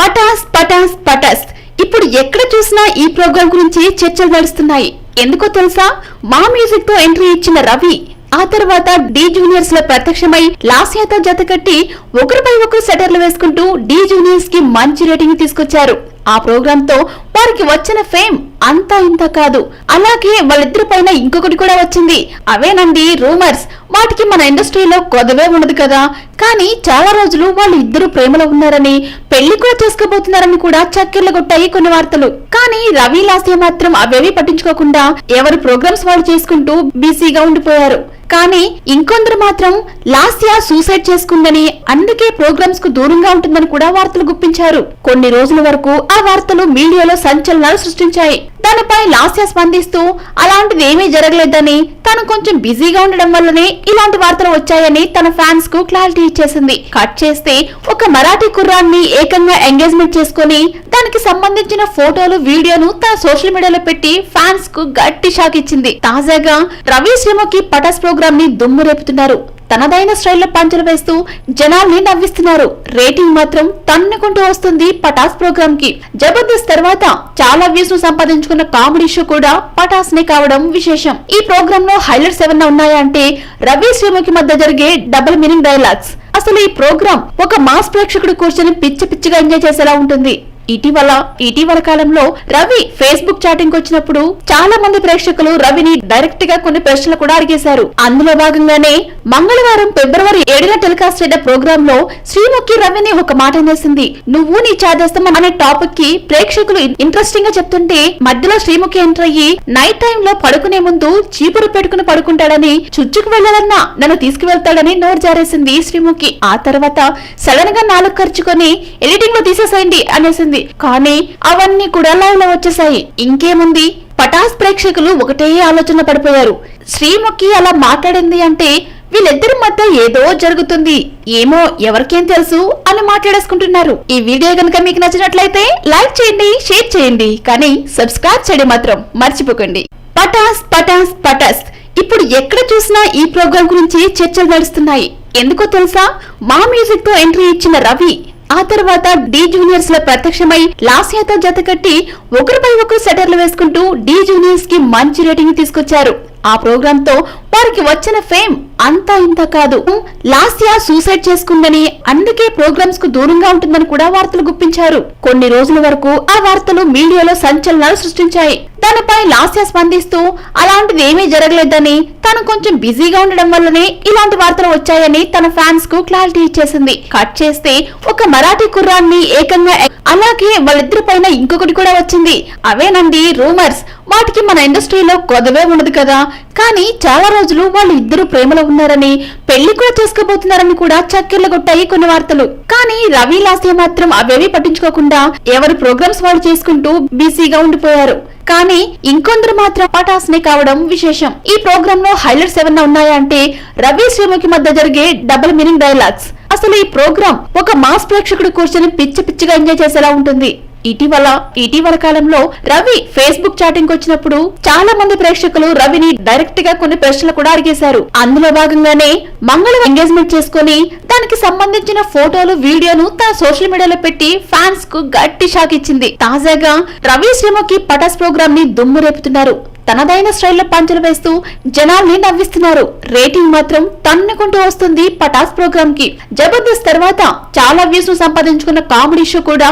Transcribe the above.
పటాస్ పటాస్ పటాస్. ఇప్పుడు ఎక్కడ చూసినా ఈ ప్రోగ్రాం గురించి చర్చలు నడుస్తున్నాయి. ఎందుకో తెలుసా? మా మ్యూజిక్తో ఎంట్రీ ఇచ్చిన రవి ఆ తర్వాత డి జూనియర్స్లో ప్రత్యక్షమై లాస్యతో జత కట్టి ఒకరిపై ఒకరు సెటర్లు వేసుకుంటూ డి జూనియర్స్కి మంచి రేటింగ్ తీసుకొచ్చారు. ఆ ప్రోగ్రామ్తో వారికి వచ్చిన ఫేమ్ అంతా ఇంత కాదు. అలాగే వాళ్ళిద్దరి పైన ఇంకొకటి కూడా వచ్చింది. అవేనండి రూమర్స్. వాటికి మన ఇండస్ట్రీలో కొదవే ఉండదు కదా. కానీ చాలా రోజులు వాళ్ళు ఇద్దరు ప్రేమలో ఉన్నారని పెళ్ళి కూడా చేసుకోబోతున్నారని కూడా చక్కెర్లు కొట్టాయి కొన్ని వార్తలు. కానీ రవి లాస్య మాత్రం అవేవి పట్టించుకోకుండా ఎవరి ప్రోగ్రామ్స్ వాళ్ళు చేసుకుంటూ బిజీగా ఉండిపోయారు. కానీ ఇంకొందరు మాత్రం లాస్య సూసైడ్ చేసుకుందని అందుకే ప్రోగ్రామ్స్కు దూరంగా ఉంటుందని కూడా వార్తలు గుప్పించారు. కొన్ని రోజుల వరకు ఆ వార్తలు మీడియాలో సంచలనాలు సృష్టించాయి. దానిపై లాస్య స్పందిస్తూ అలాంటిది ఏమీ జరగలేదని తను కొంచెం బిజీగా ఉండడం వల్లనే ఇలాంటి వార్తలు వచ్చాయని తన ఫ్యాన్స్కు క్లారిటీ ఇచ్చేసింది. కట్ చేస్తే ఒక మరాఠీ కుర్రాన్ని ఏకంగా ఎంగేజ్మెంట్ చేసుకుని దానికి సంబంధించిన ఫోటోలు వీడియోను తన సోషల్ మీడియాలో పెట్టి ఫ్యాన్స్కు గట్టి షాక్ ఇచ్చింది. తాజాగా రవి శ్రీముఖి పటాస్ ప్రోగ్రామ్ని దుమ్ము రేపుతున్నారు. తనదైన స్టైల్లో పంచలు వేస్తూ జనాల్ని నవ్విస్తున్నారు. రేటింగ్ మాత్రం తన్నుకుంటూ వస్తుంది పటాస్ ప్రోగ్రామ్కి జబర్దస్త్ తర్వాత చాలా వ్యూస్ను సంపాదించుకున్న కామెడీ షో కూడా పటాస్ నే కావడం విశేషం. ఈ ప్రోగ్రామ్లో హైలైట్స్ ఏమన్నా ఉన్నాయా అంటే రవి శ్రీముఖి మధ్య జరిగే డబుల్ మీనింగ్ డైలాగ్స్. అసలు ఈ ప్రోగ్రామ్ ఒక మాస్ ప్రేక్షకుడు కూర్చొని పిచ్చి పిచ్చిగా ఎంజాయ్ చేసేలా ఉంటుంది. ఇటీవల ఇటీవల కాలంలో రవి ఫేస్బుక్ చాటింగ్ వచ్చినప్పుడు చాలా మంది ప్రేక్షకులు రవిని డైరెక్ట్గా కొన్ని ప్రశ్నలు కూడా అడిగేశారు. అందులో భాగంగానే మంగళవారం ఫిబ్రవరి ఏడున టెలికాస్ట్ అయిన ప్రోగ్రామ్లో శ్రీముఖి రవిని ఒక మాట అనేసింది. నువ్వు నీ చాదేస్తాం అనే టాపిక్కి ప్రేక్షకులు ఇంట్రెస్టింగ్గా చెప్తుంటే మధ్యలో శ్రీముఖి ఎంటర్ అయ్యి నైట్ టైం లో పడుకునే ముందు చీపురు పెట్టుకుని పడుకుంటాడని చుచ్చుకు వెళ్ళాలన్నా నన్ను తీసుకువెళ్తాడని నోరు జారేసింది శ్రీముఖి. ఆ తర్వాత సడన్గా నాలుగు ఖర్చుకొని ఎడిటింగ్లో తీసేసేయండి అనేసింది. కానీ అవన్నీ కూడా లైవ్లో వచ్చేసాయి. ఇంకేముంది? పటాస్ ప్రేక్షకులు ఒకటే ఆలోచన పడిపోయారు. శ్రీముఖి అలా మాట్లాడింది అంటే వీళ్ళిద్దరి మధ్య ఏదో జరుగుతుంది. ఏమో ఎవరికేం తెలుసు అని మాట్లాడేసుకుంటున్నారు. ఈ వీడియో కనుక మీకు నచ్చినట్లయితే లైక్ చేయండి షేర్ చేయండి కానీ సబ్స్క్రైబ్ చేయడం మాత్రం మర్చిపోకండి. పటాస్ పటాస్ పటాస్. ఇప్పుడు ఎక్కడ చూసినా ఈ ప్రోగ్రాం గురించి చర్చలు నడుస్తున్నాయి. ఎందుకో తెలుసా? మా మ్యూజిక్తో ఎంట్రీ ఇచ్చిన రవి ఆ తర్వాత డి జూనియర్స్లో ప్రత్యక్షమై లాస్యాతో జత కట్టి ఒకరిపై ఒకరు సెటర్లు వేసుకుంటూ డి జూనియర్స్కి మంచి రేటింగ్ తీసుకొచ్చారు. ఆ ప్రోగ్రామ్తో వారికి వచ్చిన ఫేమ్ అంతా ఇంత కాదు. లాస్యా సూసైడ్ చేసుకుందని అందుకే ప్రోగ్రామ్స్కు దూరంగా ఉంటుందని కూడా వార్తలు గుప్పించారు. కొన్ని రోజుల వరకు ఆ వార్తలు మీడియాలో సంచలనాలు సృష్టించాయి. తనపై లాస్య స్పందిస్తూ అలాంటిది ఏమీ జరగలేదని తను కొంచెం బిజీగా ఉండడం వల్లనే ఇలాంటి వార్తలు వచ్చాయని తన ఫ్యాన్స్కు క్లారిటీ ఇచ్చేసింది. కట్ చేస్తే ఒక మరాఠీ కుర్రాన్ని ఏకంగా అలాగే వాళ్ళిద్దరి పైన ఇంకొకటి కూడా వచ్చింది. అవేనండి రూమర్స్. వాటికి మన ఇండస్ట్రీలో కొదవే ఉండదు కదా. కానీ చాలా రోజులు వాళ్ళు ఇద్దరు ప్రేమలో ఉన్నారని పెళ్ళి కూడా చేసుకోబోతున్నారని కూడా చక్కెర్లు కొట్టాయి కొన్ని వార్తలు. కానీ రవి లాస్య మాత్రం అవేవి పట్టించుకోకుండా ఎవరి ప్రోగ్రామ్స్ వాళ్ళు చేసుకుంటూ బిజీగా ఉండిపోయారు. కానీ ఇంకొందరు మాత్రం పటాస్నే కావడం విశేషం. ఈ ప్రోగ్రామ్లో హైలైట్స్ ఏమన్నా ఉన్నాయా అంటే రవి శ్రీముఖి మధ్య జరిగే డబుల్ మీనింగ్ డైలాగ్స్. అసలు ఈ ప్రోగ్రామ్ ఒక మాస్ ప్రేక్షకుడు కూర్చొని పిచ్చి పిచ్చిగా ఎంజాయ్ చేసేలా ఉంటుంది. ఇటీవల ఇటీవల కాలంలో రవి ఫేస్బుక్ చాటింగ్ వచ్చినప్పుడు చాలా మంది ప్రేక్షకులు రవిని డైరెక్ట్గా కొన్ని ప్రశ్నలు కూడా అడిగేశారు. అందులో భాగంగానే మంగళం ఎంగేజ్మెంట్ చేసుకుని దానికి సంబంధించిన ఫోటోలు వీడియోను తన సోషల్ మీడియాలో పెట్టి ఫ్యాన్స్కు గట్టి షాక్ ఇచ్చింది. తాజాగా రవి శ్రీముఖి పటాస్ ప్రోగ్రామ్ని దుమ్ము రేపుతున్నారు. తనదైన స్టైల్లో పంచలు వేస్తూ జనాల్ని నవ్విస్తున్నారు. రేటింగ్ మాత్రం తన్నుకుంటూ వస్తుంది పటాస్ ప్రోగ్రామ్కి జబర్దస్త్ తర్వాత చాలా వ్యూస్ను సంపాదించుకున్న కామెడీ షో కూడా